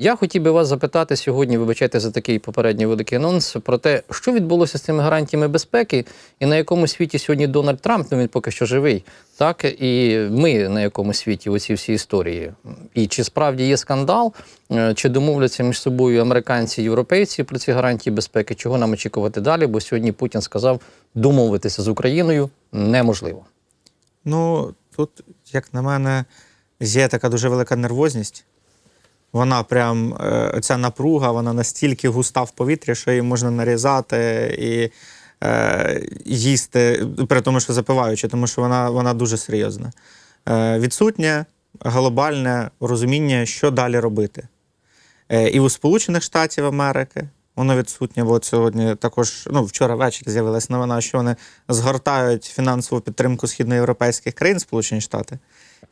Я хотів би вас запитати сьогодні, вибачайте за такий попередній великий анонс, про те, що відбулося з цими гарантіями безпеки, і на якому світі сьогодні Дональд Трамп, ну він поки що живий, так і ми на якому світі оці всі історії. І чи справді є скандал, е, чи домовляться між собою американці і європейці про ці гарантії безпеки, чого нам очікувати далі? Бо сьогодні Путін сказав, домовитися з Україною неможливо. Ну, тут, як на мене, є така дуже велика нервозність. Вона прям, е, ця напруга, вона настільки густа в повітрі, що її можна нарізати і е, їсти, при тому, що запиваючи, тому що вона, вона дуже серйозна. Е, відсутнє глобальне розуміння, що далі робити. Е, і у Сполучених Штатів Америки воно відсутнє, бо сьогодні також, ну вчора ввечері з'явилася новина, що вони згортають фінансову підтримку східноєвропейських країн Сполучені Штати.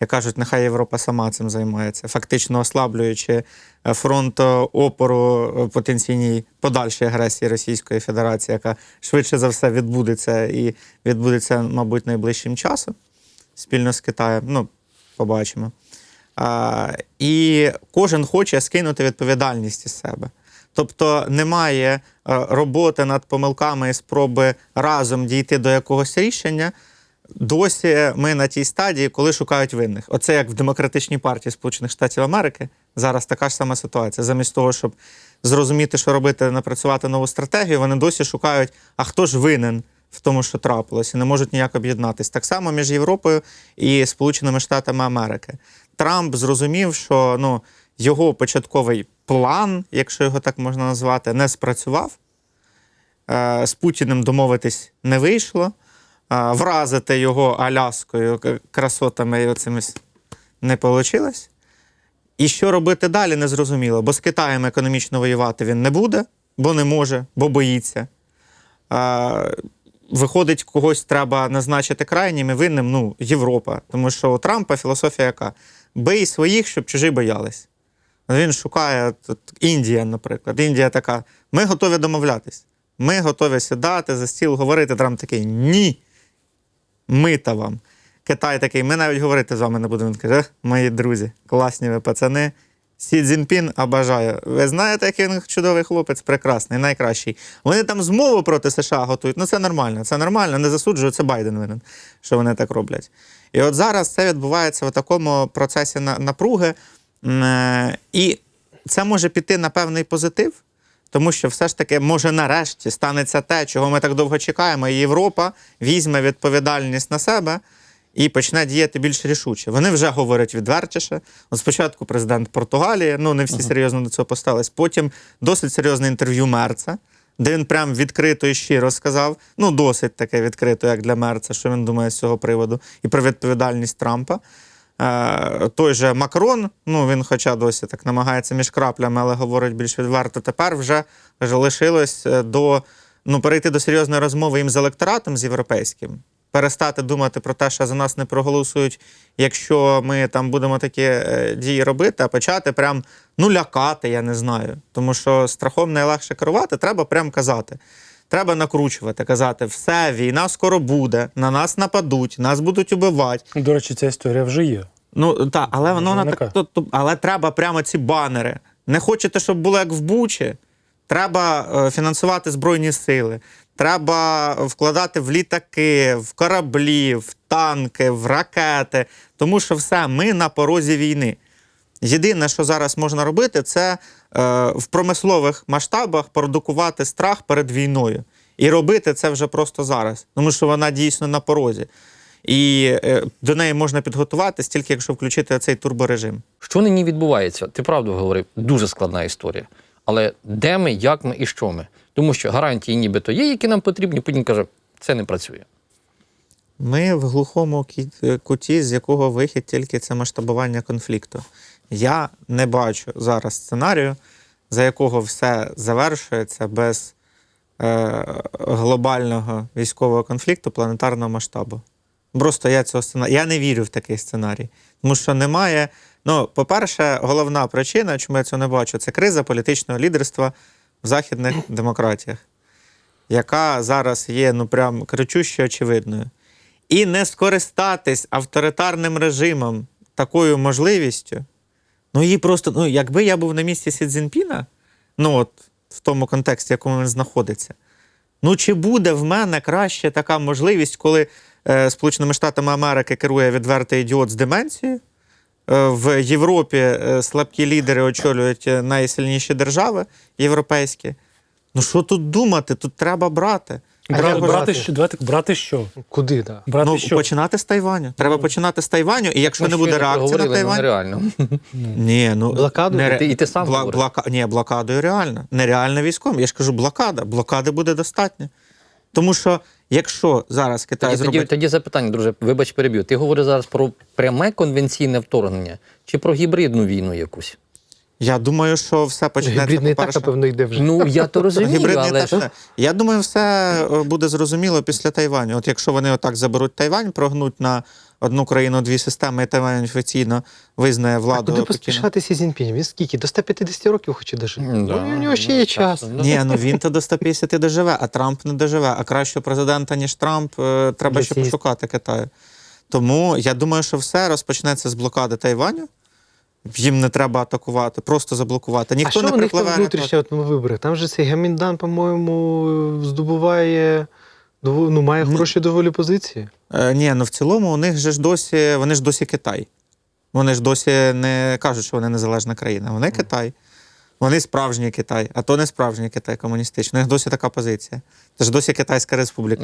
І кажуть, нехай Європа сама цим займається, фактично ослаблюючи е, фронт опору е, потенційній подальшій агресії Російської Федерації, яка швидше за все відбудеться і відбудеться, мабуть, найближчим часом спільно з Китаєм. Ну, побачимо. А, і кожен хоче скинути відповідальність із себе. Тобто немає е, роботи над помилками і спроби разом дійти до якогось рішення. Досі ми на тій стадії, коли шукають винних. Оце як в демократичній партії Сполучених Штатів Америки. Зараз така ж сама ситуація. Замість того, щоб зрозуміти, що робити, напрацювати нову стратегію, вони досі шукають, а хто ж винен в тому, що трапилось, і не можуть ніяк об'єднатись. Так само між Європою і Сполученими Штатами Америки. Трамп зрозумів, що ну, його початковий план, якщо його так можна назвати, не спрацював. Е, З Путіним домовитись не вийшло. Е, Вразити його Аляскою красотами і оцими с- не вийшло. І що робити далі, не зрозуміло. Бо з Китаєм економічно воювати він не буде, бо не може, бо боїться. Е, Виходить, когось треба назначити крайнім і винним, ну, Європа. Тому що у Трампа філософія яка? Бий своїх, щоб чужі боялись. Він шукає тут, Індія, наприклад. Індія така: ми готові домовлятись. Ми готові сідати за стіл, говорити. Трамп такий ні. Мита вам. Китай такий, ми навіть говорити з вами не будемо. Він каже, мої друзі, класні ви пацани. Сі Цзіньпін обажаю. Ви знаєте, який він чудовий хлопець, прекрасний, найкращий. Вони там змову проти США готують. Ну це нормально, це нормально, не засуджую, це Байден винен, що вони так роблять. І от зараз це відбувається в такому процесі напруги. Е, І це може піти на певний позитив, тому що все ж таки, може, нарешті станеться те, чого ми так довго чекаємо, і Європа візьме відповідальність на себе і почне діяти більш рішуче. Вони вже говорять відвертіше. От спочатку президент Португалії, ну не всі серйозно до цього поставились. Потім досить серйозне інтерв'ю Мерца, де він прям відкрито і щиро сказав, ну досить таке відкрито, як для Мерца, що він думає з цього приводу, і про відповідальність Трампа. Е, той же Макрон, ну він хоча досі так намагається між краплями, але говорить більш відверто. Тепер вже лишилось е, до ну перейти до серйозної розмови їм з електоратом з європейським, перестати думати про те, що за нас не проголосують, якщо ми там будемо такі е, дії робити, а почати прям ну лякати, я не знаю. Тому що страхом найлегше керувати, треба прям казати. Треба накручувати, казати, все, війна скоро буде, на нас нападуть, нас будуть убивати. До речі, ця історія вже є. Ну так, але воно на так, то, то, але треба прямо ці банери. Не хочете, щоб було як в Бучі. Треба е, фінансувати збройні сили. Треба вкладати в літаки, в кораблі, в танки, в ракети. Тому що все, ми на порозі війни. Єдине, що зараз можна робити, це е, в промислових масштабах продукувати страх перед війною. І робити це вже просто зараз, тому що вона дійсно на порозі. І е, до неї можна підготуватись тільки якщо включити цей турборежим. Що нині відбувається? Ти правду говорив, дуже складна історія. Але де ми, як ми і що ми? Тому що гарантії нібито є, які нам потрібні. Путін каже, це не працює. Ми в глухому е, куті, з якого вихід тільки це масштабування конфлікту. Я не бачу зараз сценарію, за якого все завершується без е, глобального військового конфлікту планетарного масштабу. Просто я цього сценарію. Я не вірю в такий сценарій. Тому що немає. Ну, по-перше, головна причина, чому я цього не бачу, це криза політичного лідерства в західних демократіях, яка зараз є ну прям кричуще очевидною. І не скористатись авторитарним режимом такою можливістю, Ну її просто, ну якби я був на місці Сі Цзіньпіна, ну от в тому контексті, в якому він знаходиться, ну чи буде в мене краще така можливість, коли е, Сполученими Штатами Америки керує відвертий ідіот з деменцією? Е, В Європі е, слабкі лідери очолюють е, найсильніші держави європейські. Ну що тут думати? Тут треба брати. Бра- кажу, брати, що, давайте, брати що? Куди, так? Брати ну, що? починати з Тайваню. Треба починати з Тайваню, і якщо Ми не буде реакції на ну, нереально. ні, ну Блокаду? нере- І ти- і ти сам говориш. блока... Ні, блокадою реально. Нереально військовим. Я ж кажу, блокада. Блокади буде достатньо. Тому що якщо зараз Китай Тоді, тоді, тоді запитання, друже, вибач, переб'ю. Ти говориш зараз про пряме конвенційне вторгнення чи про гібридну війну якусь? Я думаю, що все почнеться. Гібридний так, напевно, йде вже. Ну, я то розумію, Гібридний але теж Я думаю, все е, буде зрозуміло після Тайваню. От якщо вони отак заберуть Тайвань, прогнуть на одну країну дві системи, і Тайвань офіційно визнає А владу. куди Пекіна. поспішати Він скільки? До 150 років хоче дожити. М, да. Ну, у нього ще є час. Ну, Ні, ну він то до 150 доживе, а Трамп не доживе. А кращого президента, ніж Трамп, е, треба Для ще цієї- пошукати Китаю. Тому я думаю, що все розпочнеться з блокади Тайваню. Їм не треба атакувати, просто заблокувати. а Ніхто що не у них там внутрішньо на виборах? Там же цей Гаміндан, по-моєму, здобуває, ну, має хороші доволі позиції. Е, ні, ну в цілому у них же ж досі, вони ж досі Китай. Вони ж досі не кажуть, що вони незалежна країна. Вони Китай. Вони справжній Китай, а то не справжній Китай комуністичний. У них досі така позиція. Це ж досі Китайська республіка.